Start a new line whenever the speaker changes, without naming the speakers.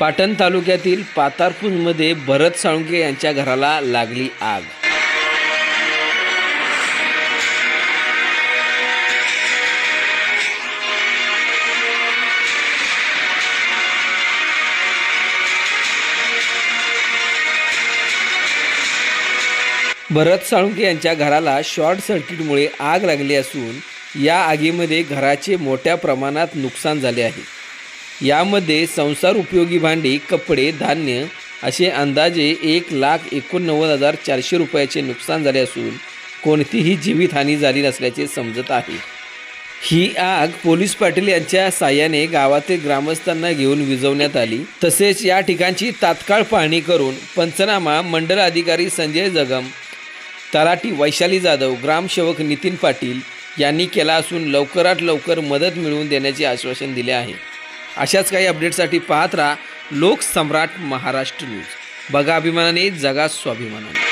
पाटण तालुक्यातील पातारपूरमध्ये भरत साळुंके यांच्या घराला लागली आग. भरत साळुंके यांच्या घराला शॉर्ट सर्किटमुळे आग लागली असून या आगीमध्ये घराचे मोठ्या प्रमाणात नुकसान झाले आहे. यामध्ये संसार उपयोगी भांडी कपडे धान्य असे अंदाजे एक लाख एकोणनव्वद हजार चारशे रुपयाचे नुकसान झाले असून कोणतीही जीवितहानी झाली नसल्याचे समजत आहे. ही आग पोलीस पाटील यांच्या साह्याने गावातील ग्रामस्थांना घेऊन विझवण्यात आली. तसेच या ठिकाणची तात्काळ पाहणी करून पंचनामा मंडल अधिकारी संजय जगम तलाठी वैशाली जाधव ग्रामसेवक नितीन पाटील यांनी केला असून लवकरात लवकर मदत मिळवून देण्याचे आश्वासन दिले आहे. अशाच काही अपडेटसाठी पाहत राहा लोकसम्राट महाराष्ट्र न्यूज. बघा अभिमानाने जगा स्वाभिमानाने.